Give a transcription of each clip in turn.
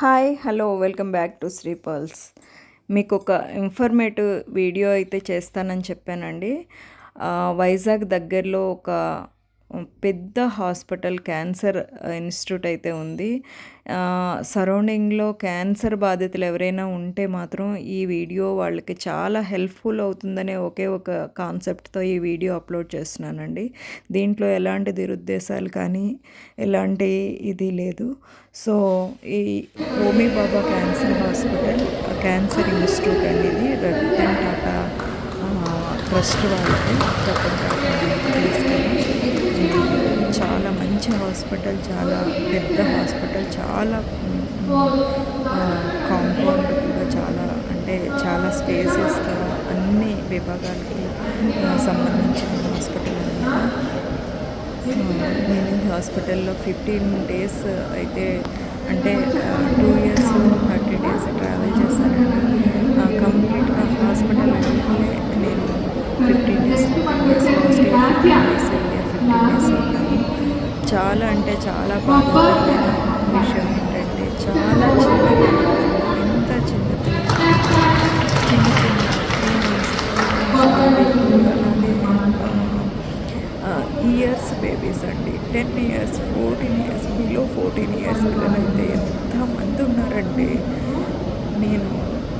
Hi hello welcome back to Sri Pearls. మీకు ఒక informative video అయితే చేస్తానని చెప్పానండి. వైజాగ్ దగ్గరలో ఒక పెద్ద హాస్పిటల్ క్యాన్సర్ ఇన్స్టిట్యూట్ అయితే ఉంది. సరౌండింగ్లో క్యాన్సర్ బాధితులు ఎవరైనా ఉంటే మాత్రం ఈ వీడియో వాళ్ళకి చాలా హెల్ప్ఫుల్ అవుతుందనే ఒకే ఒక కాన్సెప్ట్తో ఈ వీడియో అప్లోడ్ చేస్తున్నానండి. దీంట్లో ఎలాంటి దురుద్దేశాలు కానీ ఎలాంటి ఇది లేదు. సో ఈ Homi Bhabha cancer hospital cancer institute అండి ఇది రతన్ టాటా ట్రస్ట్ వాళ్ళకి రతన్ టాటా చాలా మంచి హాస్పిటల్ చాలా పెద్ద హాస్పిటల్ చాలా కాంపౌండ్ కూడా చాలా అంటే చాలా స్పేసెస్గా అన్ని విభాగాలకి సంబంధించిన హాస్పిటల్ అనమాట. నేను ఈ హాస్పిటల్లో ఫిఫ్టీన్ డేస్ అయితే అంటే two years thirty days travel చేశానండి. కంప్లీట్గా హాస్పిటల్ అంటే నేను fifteen days fifteen fifteen days year fifteen days ఉన్నాను చాలా అంటే చాలా బాధాకరమైన విషయం ఏంటంటే చాలా చిన్న ఎంత చిన్న చిన్న చిన్న ఇయర్స్ బేబీస్ అండి ten years fourteen years below fourteen years పిల్లలైతే ఎంతమంది ఉన్నారండి నేను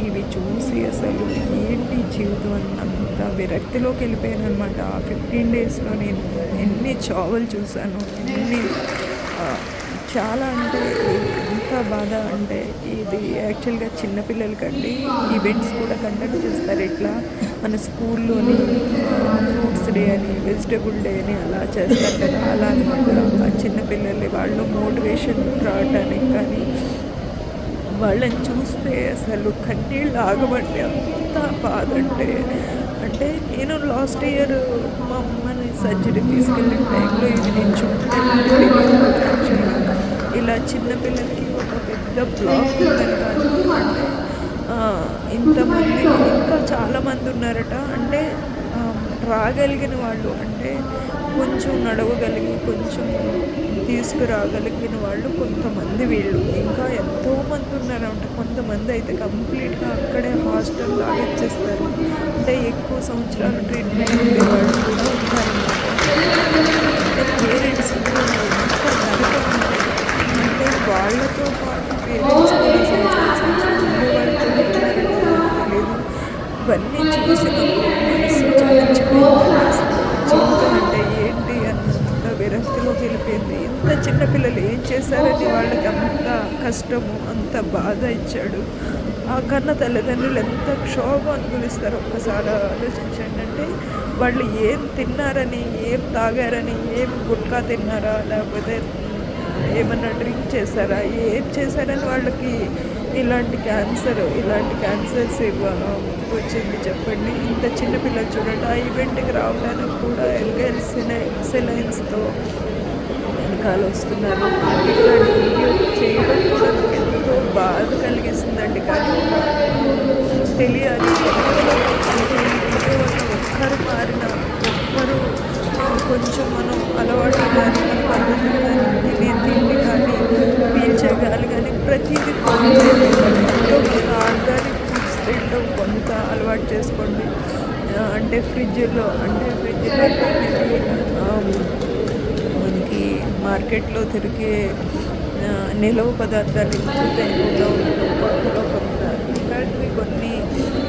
ఇవి చూసి అసలు ఏంటి జీవితం అన్నంత విరక్తిలోకి వెళ్ళిపోయాను అనమాట ఆ ఫిఫ్టీన్ డేస్లో నేను ఎన్ని చావులు చూశాను ఎన్ని చాలా అంటే ఎంత బాధ అంటే ఇది యాక్చువల్గా చిన్నపిల్లలకండి ఈవెంట్స్ కూడా కండక్ట్ చేస్తారు ఇట్లా మన స్కూల్లోని ఫ్రూట్స్ డే అని వెజిటబుల్ డే అని అలా చేస్తారు కదా అలా అనమాట. ఆ చిన్నపిల్లలు వాళ్ళు మోటివేషన్ రావడానికి కానీ వాళ్ళని చూస్తే అసలు కన్నీళ్ళు ఆగమంటే అంత బాధ అంటే అంటే నేను లాస్ట్ ఇయర్ మా అమ్మని సర్జరీ తీసుకెళ్ళిన టైంలో ఇది నేను చూడలేదు ఇలా చిన్నపిల్లలకి ఒక పెద్ద బ్లాక్ ఉందని కాదు అంటే ఇంతమంది ఇంకా చాలామంది ఉన్నారట. అంటే రాగలిగిన వాళ్ళు అంటే కొంచెం నడవగలిగి కొంచెం తీసుకురాగలిగిన వాళ్ళు కొంతమంది వీళ్ళు. ఇంకా ఎంతోమంది ఉన్నారంట కొంతమంది అయితే కంప్లీట్గా అక్కడే హాస్టల్ లాగా ఇచ్చేస్తారు. అంటే ఎక్కువ సంవత్సరాలు ట్రీట్మెంట్ ఉండే వాళ్ళు కూడా ఉన్నారన్నమాట అంటే పేరెంట్స్ అంటే వాళ్ళతో పాటు పేరెంట్స్ కూడా సంవత్సరాలు సంవత్సరాలు ఉండేవాళ్ళు కూడా ఉన్నారని నాకు తెలియదు ఇవన్నీ చూసినప్పుడు జీవితం అంటే ఏంటి అంత విరక్తిలోకి వెళ్ళిపోయింది. ఇంత చిన్నపిల్లలు ఏం చేశారని వాళ్ళకి అంత కష్టము అంత బాధ ఇచ్చాడు. ఆ కన్న తల్లిదండ్రులు ఎంత క్షోభ అనుభవిస్తారో? ఒక్కసారి ఆలోచించండి. అంటే వాళ్ళు ఏం తిన్నారని ఏం తాగారని ఏం గుట్కా తిన్నారా లేకపోతే ఏమన్నా డ్రింక్ చేశారా ఏం చేశారని వాళ్ళకి ఇలాంటి క్యాన్సర్ ఇలాంటి క్యాన్సర్స్ ఇవ్వ- వచ్చింది చెప్పండి. ఇంత చిన్నపిల్లలు చూడండి. ఆ ఈవెంట్కి రావడానికి కూడా ఎల్గెల్ సెలైన్స్తో వెనకాల వస్తున్నారు. ఇట్లాంటి వీడియో చేయడం కూడా ఎంతో బాధ కలిగిస్తుందండి. కానీ తెలియాలి. ఒక్కరు మారిన ఒక్కరు కొంచెం మనం అలవాటు మారిన మన పద్ధతులు కానీ తినే తిండి కానీ పీల్చేగాలి కానీ ప్రతిదీ ఎంతో కొంత ఆర్గానిక్ ఫుడ్స్ తినడం కొంత అలవాటు చేసుకోండి అంటే ఫ్రిడ్జ్లో అంటే ఫ్రిడ్జ్లో మనకి మార్కెట్లో తిరిగే నిలవ పదార్థాలు తినకుండా ఉండడం కొత్తలో కొంత ఇలాంటివి కొన్ని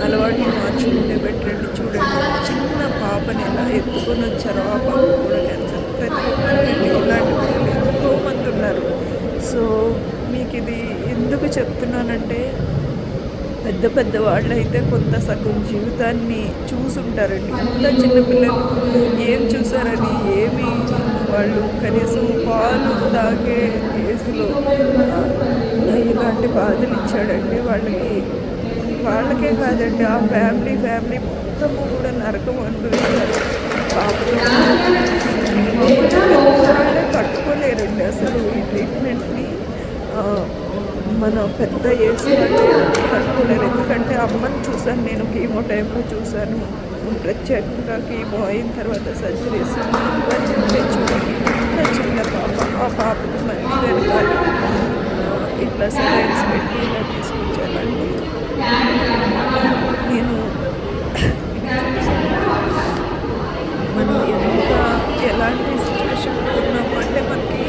అలవాట్లు మార్చుకుంటే పెట్టండి చూడండి చిన్న పాపని ఎలా ఎత్తుకొని వచ్చారో ఆ పాప కూడా క్యాన్సర్ ప్రతి ఒక్కరికి ఇలాంటి పిల్లలు ఎంతో మంది ఉన్నారు సో మీకు ఇది ఎందుకు చెప్తున్నానంటే పెద్ద పెద్ద వాళ్ళు అయితే కొంత సగం జీవితాన్ని చూసుంటారండి. అంత చిన్నపిల్లలు ఏం చూసారని ఏమి వాళ్ళు కనీసం పాలు తాగే కేసులో ఇలాంటి బాధలు ఇచ్చాడండి. వాళ్ళకి వాళ్ళకే కాదండి ఆ ఫ్యామిలీ ఫ్యామిలీ మొత్తము కూడా నరకం అనుభవిస్తారు. పాపం వాళ్ళే తట్టుకోలేరండి అసలు ఈ ట్రీట్మెంట్ని ఆ, అమ్మను పెద్ద ఏజ్ వాళ్ళే ఎందుకంటే అమ్మని చూశాను నేను కీమో టైంలో చూశాను. ప్రత్యేకంగా కీమో అయిన తర్వాత సర్జరీస్ ఇవన్నీ చిన్న పాప ఆ పాపకి మళ్ళీ వెనకాల ఇట్లా సెలైన్స్ పెట్టి ఇలా తీసుకొచ్చానండి నేను ఇది చూసాను మనం ఎంత ఎలాంటి సిచ్యువేషన్ ఉన్నాము అంటే మనకి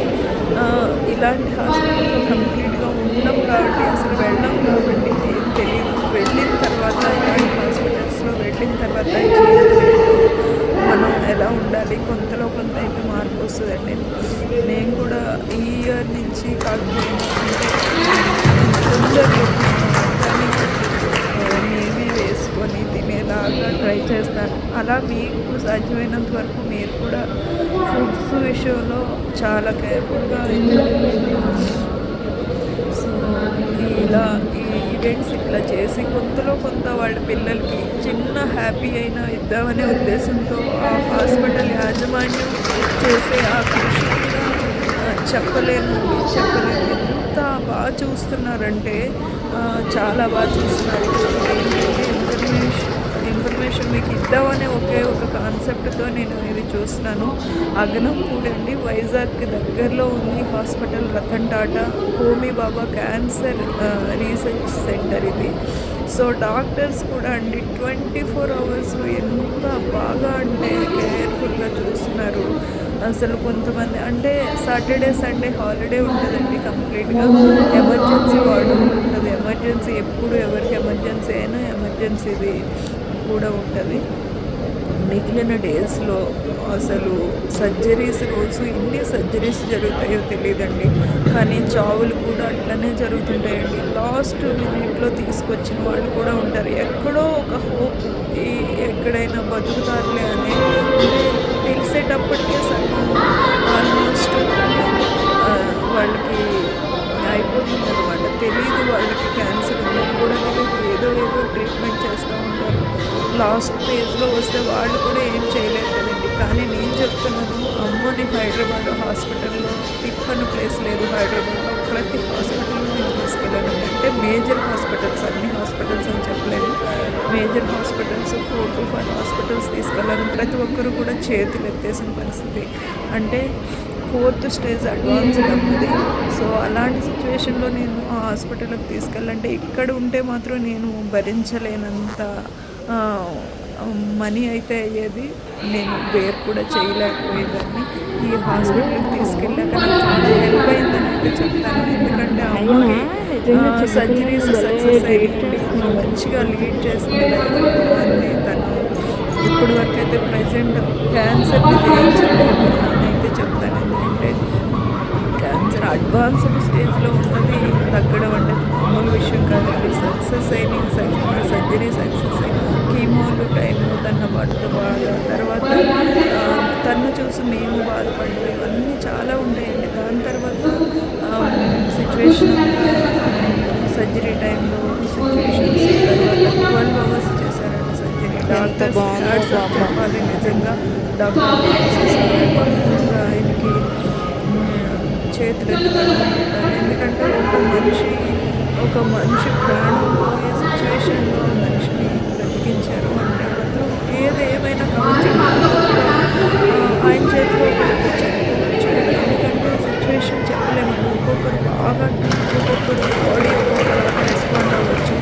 ఆ, ఇలాంటి హాస్పిటల్లో కంప్లీట్గా ఉన్నాం కాబట్టి అసలు వెళ్ళాం కాబట్టి ఏం తెలియదు వెళ్ళిన తర్వాత ఇలాంటి హాస్పిటల్స్లో వెళ్ళిన తర్వాత ఈ జీవితంలో మనం ఎలా ఉండాలి కొంతలో కొంత అయితే మార్పు వస్తుందండి నేను కూడా ఈ ఇయర్ వేసుకొని తినేలాగా ట్రై చేస్తాను. అలా మీకు సాధ్యమైనంత వరకు మీరు కూడా ఫుడ్స్ విషయంలో చాలా కేర్ఫుల్గా సో ఇలా ఈ ఈవెంట్స్ ఇట్లా చేసి కొంతలో కొంత వాళ్ళ పిల్లలకి చిన్న హ్యాపీ అయినా ఇద్దామనే ఉద్దేశంతో ఆ హాస్పిటల్ యాజమాన్యం చేసే ఆ కృషి చెప్పలేను చెప్పలేను. ఎంత బాగా చూస్తున్నారంటే చాలా బాగా చూస్తున్నారు. ఇన్ఫర్మేషన్ ఇన్ఫర్మేషన్ మీకు ఇద్దామనే ఒకే ఒక కాన్సెప్ట్తో నేను ఇది చూస్తున్నాను. అగనంపూడి అండి వైజాగ్కి దగ్గరలో ఉంది hospital Ratan Tata Homi Bhabha cancer research centre ఇది. సో డాక్టర్స్ కూడా అండి ట్వంటీ ఫోర్ అవర్స్ ఎంత బాగా అంటే కేర్ఫుల్గా చూస్తున్నారు. అసలు కొంతమంది అంటే సాటర్డే సండే హాలిడే ఉంటుందండి కంప్లీట్గా. ఎమర్జెన్సీ వార్డు ఉంటుంది. ఎమర్జెన్సీ ఎప్పుడు ఎవరికి ఎమర్జెన్సీ అయినా ఎమర్జెన్సీది కూడా ఉంటుంది. మిగిలిన డేస్లో అసలు సర్జరీస్ రోజు ఎన్ని సర్జరీస్ జరుగుతాయో తెలియదండి కానీ చావులు కూడా అట్లనే జరుగుతుంటాయండి. లాస్ట్ మినిట్లో తీసుకొచ్చిన వాళ్ళు కూడా ఉంటారు. ఎక్కడో ఒక హోప్ ఎక్కడైనా బతుకుతారులే అని. తెలిసేటప్పటికే వాళ్ళకి అయిపోతుంది అనమాట తెలియదు వాళ్ళకి క్యాన్సర్ ఉన్నది కూడా తెలియదు ఏదో ఏదో ట్రీట్మెంట్ చేస్తూ ఉంటారు. లాస్ట్ స్టేజ్లో వస్తే వాళ్ళు కూడా ఏం చేయలేరు కదండి. కానీ నేను చెప్తున్నాను అమ్మని హైదరాబాద్ హాస్పిటల్లో తిప్పని ప్లేస్ లేదు. హైదరాబాద్లో ప్రతి హాస్పిటల్లో నేను తీసుకెళ్ళాను. అంటే మేజర్ హాస్పిటల్స్ అన్ని హాస్పిటల్స్ అని చెప్పలేను. Major hospitals four to five hospitals తీసుకెళ్ళాను. ప్రతి ఒక్కరు కూడా చేతులు ఎత్తేసిన పరిస్థితి. అంటే ఫోర్త్ స్టేజ్ అడ్వాన్స్ అన్నది సో అలాంటి సిచ్యువేషన్లో నేను ఆ హాస్పిటల్కి తీసుకెళ్ళాలంటే ఇక్కడ ఉంటే మాత్రం నేను భరించలేనంత మనీ అయితే అయ్యేది నేను వేర్ కూడా చేయలేకపోయేదాన్ని. ఈ హాస్పిటల్కి తీసుకెళ్ళాక నాకు చాలా హెల్ప్ అయిందని అయితే చెప్తాను. ఎందుకంటే అమ్మకి సర్జరీస్ సక్సెస్ అయ్యింది మంచిగా లీడ్ అంతే తను. ఇప్పటి వరకు అయితే ప్రజెంట్ క్యాన్సర్ జయించలేదు అని అయితే చెప్తాను ఎందుకంటే అడ్వాన్స్డ్ స్టేజ్లో ఉన్నది తగ్గడం అంటే మామూలు విషయం కాదండి సక్సెస్ అయిన సర్జరీ సక్సెస్ అయ్యి కీమోలు టైంలో తన పట్టు బాధ తర్వాత తను చూసి మేము బాధపడ్డాం. ఇవన్నీ చాలా ఉంటాయండి దాని తర్వాత సిచ్యువేషన్ సర్జరీ టైంలో సిచ్యువేషన్స్ తర్వాత ట్వెల్వ్ అవర్స్ చేశారండి సర్జరీ పాపం. చెప్పాలి నిజంగా. డాక్టర్ ఎందుకంటే ఒక మనిషి ఒక మనిషి ప్రాణం పోయే సిచ్యువేషన్లో మనిషిని బ్రతికించారు అంటే మాత్రం ఏది ఏమైనా కావచ్చు ఆయన చేతిలో చనిపోవచ్చు ఎందుకంటే సిచ్యువేషన్ చెప్పలేమండి ఒక్కొక్కరు బాగా ఒక్కొక్కరు బాడీ ఒక్కొక్కరు రెస్పాండ్ అవ్వచ్చు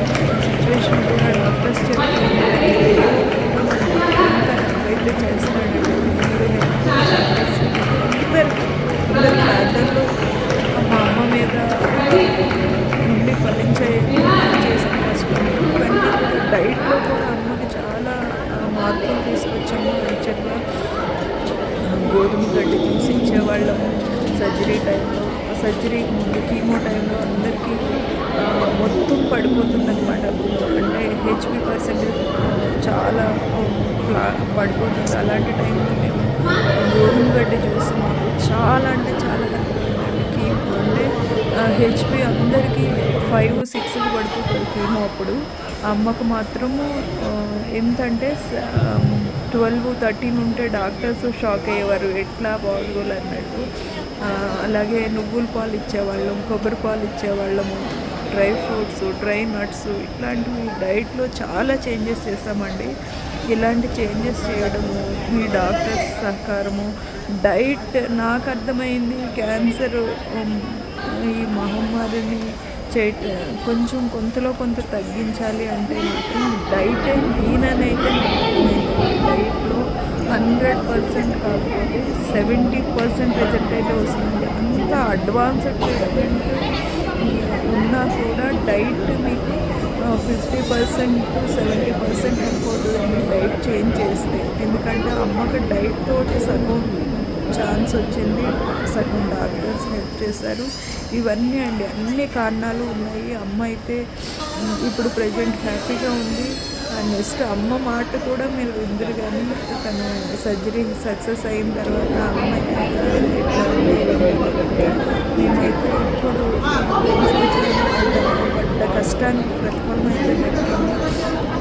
సిచ్యువేషన్ కూడా డాక్టర్స్ చెప్తారు అయితే చేస్తాడండి అందరు అందరు ఫ్యామిలీలో మా అమ్మ మీద నుండి ఫలించే చేసిన కష్టం ఇవన్నీ కూడా డైట్లో కూడా అమ్మకి చాలా ఆ, మార్పులు తీసుకొచ్చాము యాక్చువల్గా గోధుమ గడ్డి తీసి ఇచ్చేవాళ్ళము సర్జరీ టైంలో సర్జరీ ముందు కీమో టైంలో అందరికీ మొత్తం పడిపోతుందనమాట అంటే హెచ్పి పర్సెంటేజ్ చాలా పడిపోతుంది. అలాంటి టైంలో మేము గోధుమ గడ్డి చూసి మాకు చాలా అంటే చాలా help అయిందండి కీమో అంటే హెచ్పి అందరికీ ఫైవ్ సిక్స్ పడుతుంది కీమో అప్పుడు. అమ్మకు మాత్రము ఎంతంటే ట్వెల్వ్ థర్టీన్ ఉంటే డాక్టర్స్ షాక్ అయ్యేవారు. ఎట్లా బాగోలు అన్నట్టు. అలాగే నువ్వుల పాలు ఇచ్చేవాళ్ళం కొబ్బరి పాలు ఇచ్చేవాళ్ళము డ్రై ఫ్రూట్స్ డ్రై నట్స్ ఇట్లాంటివి డైట్లో చాలా చేంజెస్ చేస్తామండి. ఇలాంటి చేంజెస్ చేయడము మీ డాక్టర్స్ సహకారము డైట్ నాకు అర్థమైంది క్యాన్సర్ ఈ మహమ్మారిని చే కొంచెం కొంతలో కొంత తగ్గించాలి అంటే మాత్రం డైట్ మెయిన్ అయితే డైట్లో హండ్రెడ్ పర్సెంట్ కాకపోతే సెవెంటీ పర్సెంట్ రిజల్ట్ అయితే వస్తుంది అంత అడ్వాన్స్డ్ ట్రీట్మెంట్ ఉన్నా కూడా డైట్ మీకు fifty percent to seventy percent అయిపోతుంది డైట్ చేంజ్ చేస్తే. ఎందుకంటే అమ్మకి డైట్ తోటి సగం ఛాన్స్ వచ్చింది. సగం డాక్టర్స్ హెల్ప్ చేశారు. ఇవన్నీ అండి అన్ని కారణాలు ఉన్నాయి. అమ్మ అయితే ఇప్పుడు ప్రజెంట్ హ్యాపీగా ఉంది. నెక్స్ట్ అమ్మ మాట కూడా మీరు విందరు కానీ తను సర్జరీ సక్సెస్ అయిన తర్వాత అమ్మ ఎట్లా నేనైతే ఇప్పుడు పడ్డ కష్టానికి ప్రతిఫలం అయితే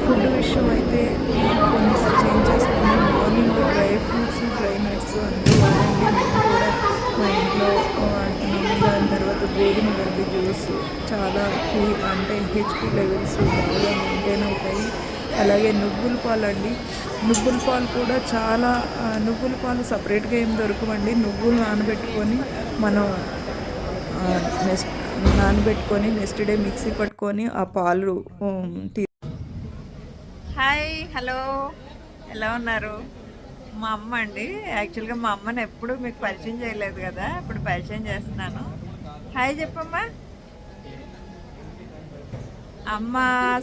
ఫుడ్ విషయం అయితే కొంచెం చేంజెస్ చేసుకుని డ్రై ఫ్రూట్స్ డ్రై నట్స్ అన్నీ వాడండి మేము కూడా మా ఇంట్లో వాడుతున్నాము దాని తర్వాత గోధుమ గడ్డి జ్యూస్ చాలా హీ- అంటే హెచ్పి లెవెల్స్ బాగా మెయింటైన్ అవుతాయి అలాగే నువ్వుల పాలు అండి నువ్వుల పాలు కూడా చాలా నువ్వుల పాలు సపరేట్గా ఏం దొరకవండి నువ్వులు నానబెట్టుకొని మనం నెక్స్ట్ నానబెట్టుకొని నెక్స్ట్ డే మిక్సీ పట్టుకొని ఆ పాలు తీ హాయ్ హలో ఎలా ఉన్నారు? మా అమ్మ అండి. యాక్చువల్గా మా అమ్మని ఎప్పుడు మీకు పరిచయం చేయలేదు కదా. ఇప్పుడు పరిచయం చేస్తున్నాను. హాయ్ చెప్పమ్మా. అమ్మ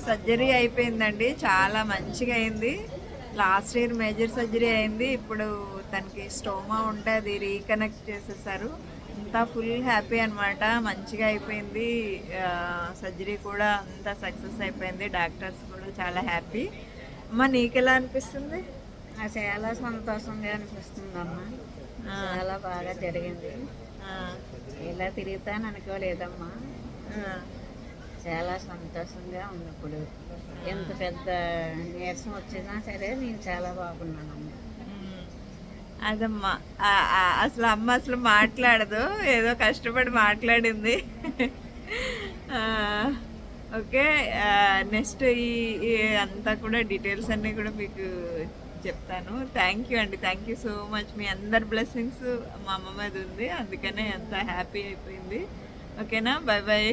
సర్జరీ అయిపోయిందండి. చాలా మంచిగా అయింది. లాస్ట్ ఇయర్ మేజర్ సర్జరీ అయింది. ఇప్పుడు తనకి స్టోమా ఉంటే అది రీకనెక్ట్ చేసేసారు. అంతా ఫుల్ హ్యాపీ అనమాట మంచిగా అయిపోయింది. సర్జరీ కూడా అంతా సక్సెస్ అయిపోయింది. డాక్టర్స్ కూడా చాలా హ్యాపీ అమ్మ నీకు ఎలా అనిపిస్తుంది? చాలా సంతోషంగా అనిపిస్తుందమ్మా. చాలా బాగా జరిగింది. ఇలా తిరుగుతాను అనుకోలేదమ్మా. చాలా సంతోషంగా ఉంది ఇప్పుడు. ఎంత పెద్ద నీరసం వచ్చినా సరే నేను చాలా బాగున్నానమ్మా. అదమ్మా. అసలు అమ్మ అసలు మాట్లాడదు. ఏదో కష్టపడి మాట్లాడింది. ఓకే. నెక్స్ట్ ఈ అంతా కూడా డీటెయిల్స్ అన్నీ కూడా మీకు చెప్తాను. థ్యాంక్ యూ అండి. థ్యాంక్ యూ సో మచ్ మీ అందరి బ్లెస్సింగ్స్ మా అమ్మ మీద ఉంది. అందుకనే అంత హ్యాపీ అయిపోయింది. ఓకేనా బాయ్ బాయ్